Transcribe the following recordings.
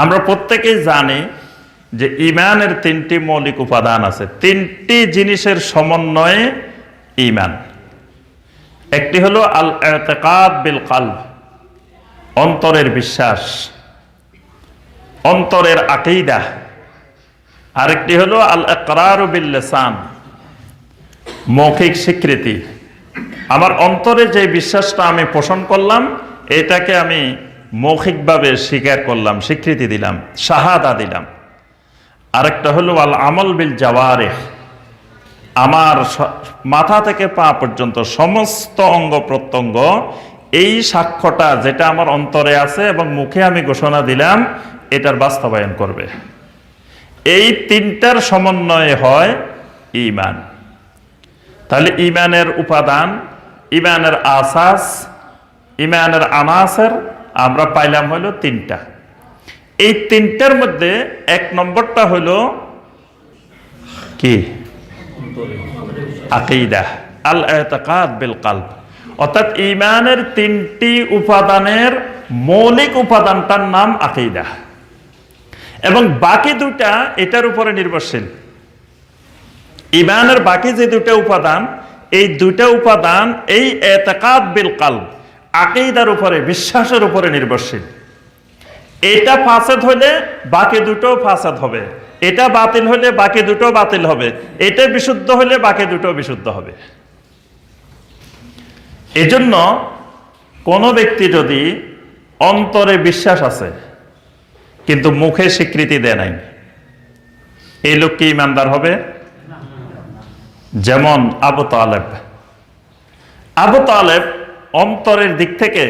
আমরা প্রত্যেকেই জানি যে ইমানের তিনটি মৌলিক উপাদান আছে। তিনটি জিনিসের সমন্বয়ে ইমান একটি হলো আল এতেকাদ বিল কালব অন্তরের বিশ্বাস, অন্তরের আকিদা। আরেকটি হলো আল একরার বিল লেসান মৌখিক স্বীকৃতি। আমার অন্তরে যে বিশ্বাসটা আমি পোষণ করলাম, এটাকে আমি মৌখিকভাবে স্বীকার করলাম, স্বীকৃতি দিলাম, শাহাদা দিলাম। আরেকটা হলো, আল আমল বিল জাওয়ারে আমার মাথা থেকে পা পর্যন্ত সমস্ত অঙ্গ প্রত্যঙ্গ, এই সাক্ষ্যটা যেটা আমার অন্তরে আছে এবং মুখে আমি ঘোষণা দিলাম, এটার বাস্তবায়ন করবে। এই তিনটার সমন্বয়ে হয় ইমান তাহলে ইমানের উপাদান ইমানের আসাস ইমানের আনাসের আমরা পাইলাম হলো তিনটা। এই তিনটার মধ্যে এক নম্বরটা হলো কি? আকিদা আল এতকাদ বিল কালব অর্থাৎ ইমানের তিনটি উপাদানের মৌলিক উপাদানটার নাম আকিদা। এবং বাকি দুটা এটার উপরে নির্ভরশীল। ইমানের বাকি যে দুটা উপাদান, এই দুটা উপাদান এই এতকাদ বিল কালব আকিদার উপরে, বিশ্বাসের উপরে নির্ভরশীল। এটা ফাসাদ হলে বাকি দুটো ফাসাদ হবে। এটা বাতিল হলে বাকি দুটো বাতিল হবে। এটা বিশুদ্ধ হলে বাকি দুটো বিশুদ্ধ হবে। এজন্য কোনো ব্যক্তি যদি অন্তরে বিশ্বাস আছে, কিন্তু মুখে স্বীকৃতি দেয় নাই, এই লোক কি ইমানদার হবে? যেমন আবু তালেব। আবু তালেব অন্তরের দিক থেকে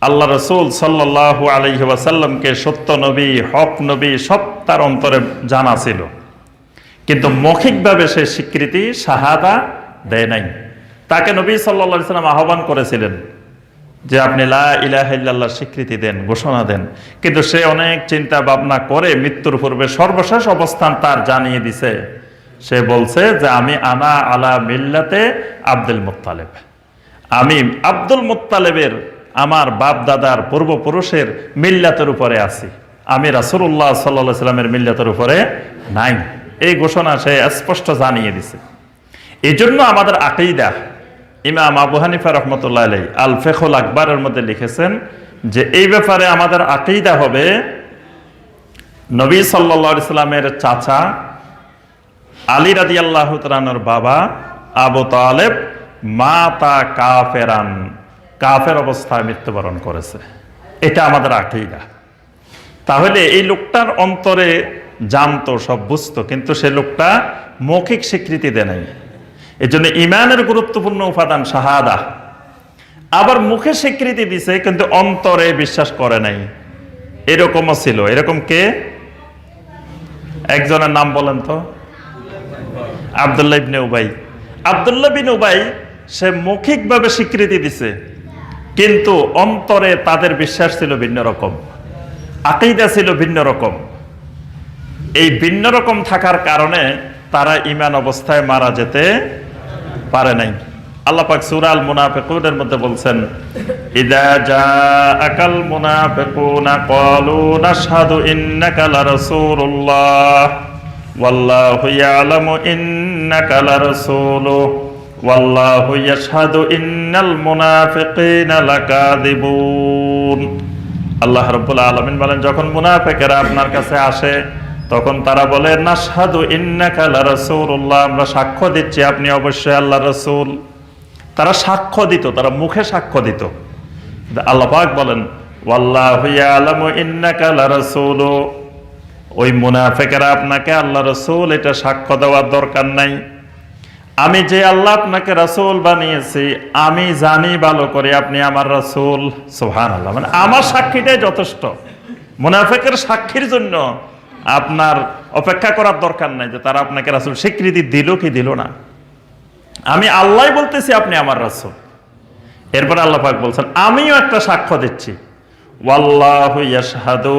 আল্লাহ রসুল সাল্লাহ আলহি ওয়াসাল্লামকে সত্য নবী, হক নবী সব তার অন্তরে জানা ছিল। কিন্তু মৌখিকভাবে সে স্বীকৃতি, শাহাদা দেয় নাই। তাকে নবী সাল্লা সাল্লাম আহ্বান করেছিলেন যে আপনি লা স্বীকৃতি দেন, ঘোষণা দেন। কিন্তু সে অনেক চিন্তা ভাবনা করে মৃত্যুর পূর্বে সর্বশেষ অবস্থান তার জানিয়ে দিছে। সে বলছে যে আমি আনা আলা মিল্লাতে আব্দুল মুত্তালেব। আমি আব্দুল মুত্তালেবের আমার বাপ দাদার পূর্বপুরুষের মিল্লাতের উপরে আছি। আমি রাসুল্লাহ সাল্লা সাল্লামের মিল্লাতের উপরে নাই। এই ঘোষণা সে স্পষ্ট জানিয়ে দিছে। এই জন্য আমাদের আকিদা, ইমাম আবু হানিফা রহমতুল্লাহ আলাই আল ফেখুল আকবরের মধ্যে লিখেছেন যে, এই ব্যাপারে আমাদের আকিদা হবে, নবী সাল্লা ইসলামের চাচা আলী রাজি আল্লাহ তালানোর বাবা আবু তালেব মা তা কাফেরান, কাফের অবস্থায় মৃত্যুবরণ করেছে। এটা আমাদের আকিদা। তাহলে এই লোকটার অন্তরে জানতো, সব বুঝতো, কিন্তু সে লোকটা মৌখিক স্বীকৃতি দেয় নাই। এই জন্য ইমানের গুরুত্বপূর্ণ উপাদান শাহাদা। আবার মুখে স্বীকৃতি দিছে, কিন্তু অন্তরে বিশ্বাস করে নাই। এরকমও ছিল। এরকম কে? একজনের নাম বলেন তো? আবদুল্লাহ ইবনে উবাই। আবদুল্লাহ বিন উবাই সে মৌখিকভাবে স্বীকৃতি দিছে। কিন্তু অন্তরে তাদের বিশ্বাস ছিল ভিন্ন রকম। আকিদা ছিল ভিন্ন রকম। এই ভিন্ন রকম থাকার কারণে তারা ইমান অবস্থায় মারা যেতে পারে নাই। আল্লাহ পাক সূরা আল মুনাফিকুনের মধ্যে বলছেন, ইদা জাআকাল মুনাফিকুনা ওয়াল্লাহু ইয়াশহাদু ইন্নাল মুনাফিকিনা লাকাযিবুন। আল্লাহ রাব্বুল আলামিন বলেন, যখন মুনাফিকেরা আপনার কাছে আসে, তখন তারা বলে, নাশহাদু ইন্নাকা লারাসূলুল্লাহ। আমরা সাক্ষ্য দিচ্ছি, আপনি অবশ্যই আল্লাহ রাসূল। তারা সাক্ষ্য দিত, তারা মুখে সাক্ষ্য দিত। কিন্তু আল্লাহ পাক বলেন ওই মুনাফিকেরা আপনাকে আল্লাহ রাসূল, এটা সাক্ষ্য দেওয়ার দরকার নাই। আমি যে আল্লাহ আপনাকে রাসূল বানিয়েছি, আমি জানি ভালো করে আপনি আমার রাসূল। আল্লাহ মানে আমার সাক্ষীটাই যথেষ্ট। মুনাফিকের সাক্ষীর জন্য আপনার অপেক্ষা করার দরকার নাই যে তারা আপনাকে রাসুল স্বীকৃতি দিল কি দিল না। আমি আল্লাহ বলতেছি আপনি আমার রাসূল। এরপর আল্লাহ পাক বলছেন, আমিও একটা সাক্ষ্য দিচ্ছি। ওয়াল্লাহু ইয়াশহাদু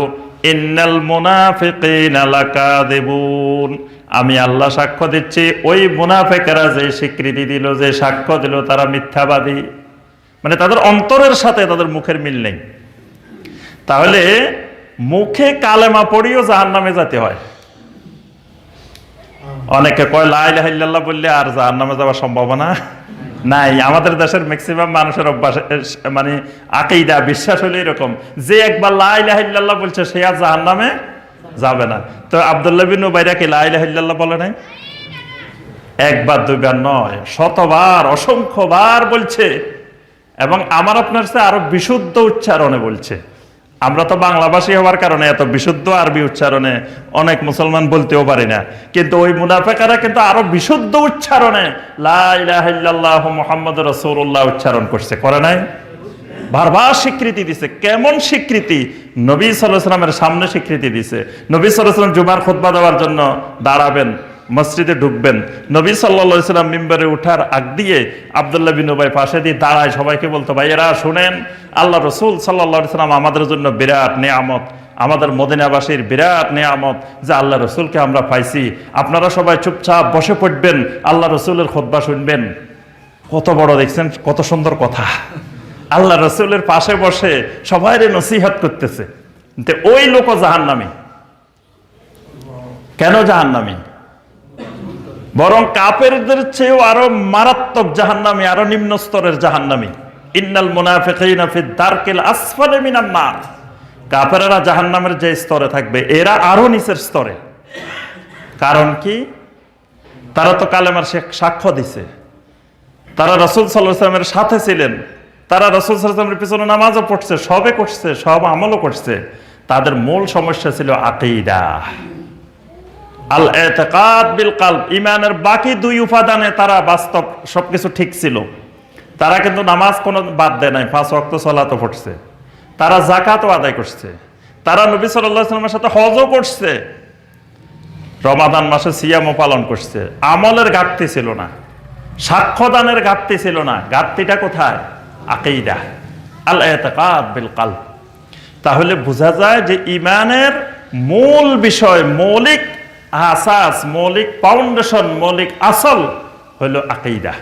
ইন্নাল মুনাফিকিনা লাকাযিবুন। আমি আল্লাহ সাক্ষ্য দিচ্ছি, ওই মুনাফেকেরা যে স্বীকৃতি দিল, যে সাক্ষ্য দিল, তারা মিথ্যাবাদী। মানে তাদের অন্তরের সাথে তাদের মুখের মিল নেই। তাহলে মুখে কালেমা পড়িও জাহান নামে যেতে হয়। অনেকে কয় লাইল্লাহ বললে আর জাহান নামে যাওয়ার সম্ভাবনা নাই। আমাদের দেশের ম্যাক্সিমাম মানুষের অভ্যাস মানে আকেইদা বিশ্বাস হলে এরকম। যে একবার লাইল্লাহ বলছে, সে আর জাহান নামে যাবে না। তো আবদুল্লাহ বিন উবাইরা কি লাইল্লাহ বলে নাই? একবার, দুইবার নয়, শতবার, অসংখ্যবার বলছে। এবং আমার আপনার চেয়ে আরও বিশুদ্ধ উচ্চারণে বলছে। আমরা তো বাংলাভাষী হওয়ার কারণে এত বিশুদ্ধ আরবি উচ্চারণে অনেক মুসলমান বলতেও পারি না। কিন্তু ওই মুনাফেকারা কিন্তু আরও বিশুদ্ধ উচ্চারণে লাহ মোহাম্মদ রসৌল্লাহ উচ্চারণ করছে। করে নাই? বারবার স্বীকৃতি দিছে। কেমন স্বীকৃতি? নবী সাল্লামের সামনে স্বীকৃতি দিছে। নবী সাল্লাম জুমার খুতবা দেওয়ার জন্য দাঁড়াবেন, মসজিদে ঢুকবেন। নবী সাল্লা সাল্লাম মিম্বারে উঠার আগ দিয়ে আবদুল্লাহ বিন পাশে দিয়ে দাঁড়ায় সবাইকে বলতো ভাই এরা শুনেন, আল্লাহ রসুল সাল্লা সাল্লাম আমাদের জন্য বিরাট নেয়ামত। আমাদের মদিনাবাসীর বিরাট নেয়ামত যে আল্লাহ রসুলকে আমরা পাইছি। আপনারা সবাই চুপচাপ বসে পড়বেন, আল্লাহ রসুলের খোদ্া শুনবেন। কত বড় দেখছেন, কত সুন্দর কথা। আল্লাহ রসুলের পাশে বসে সবাই নসিহত করতেছে ওই লোক জাহান্নামী। কেন জাহান্নামী? বরং কাপেরদের চেয়েও আরও মারাত্মক জাহান্নামী, আরও নিম্ন স্তরের জাহান্নামী। ইন্নাল মুনাফিকিনা ফি দারকিল আসফালে মিনান নার। কাফেরেরা জাহান্নামের যে স্তরে থাকবে, এরা আরও নিচের স্তরে। কারণ কি? তারা তো কালেমার সাক্ষ্য দিছে। তারা রসুল সাল্লামের সাথে ছিলেন। তারা রসুল সাল্লামের পিছনে নামাজও পড়ছে, সবে করছে, সব আমলও করছে। তাদের মূল সমস্যা ছিল আকিদা। আল এতেকাদ বিল কালব ইমানের বাকি দুই উপাদানে তারা বাস্তব সবকিছু ঠিক ছিল। তারা কিন্তু নামাজ কোনো বাদ দেয় নাই, পাঁচ ওয়াক্ত সলাতো পড়ছে। তারা জাকাতও আদায় করছে। তারা নবী সাল্লামের সাথে হজও করছে। রমাদান মাসে সিয়ামও পালন করছে। আমলের ঘাটতি ছিল না। সাক্ষ্যদানের ঘাটতি ছিল না। ঘাটতিটা কোথায়? আকেইদা আল এতেকাদ বিল কাল তাহলে বোঝা যায় যে ইমানের মূল বিষয়, মৌলিক আসাস, মৌলিক ফাউন্ডেশন মৌলিক আসল হলো আকেইদা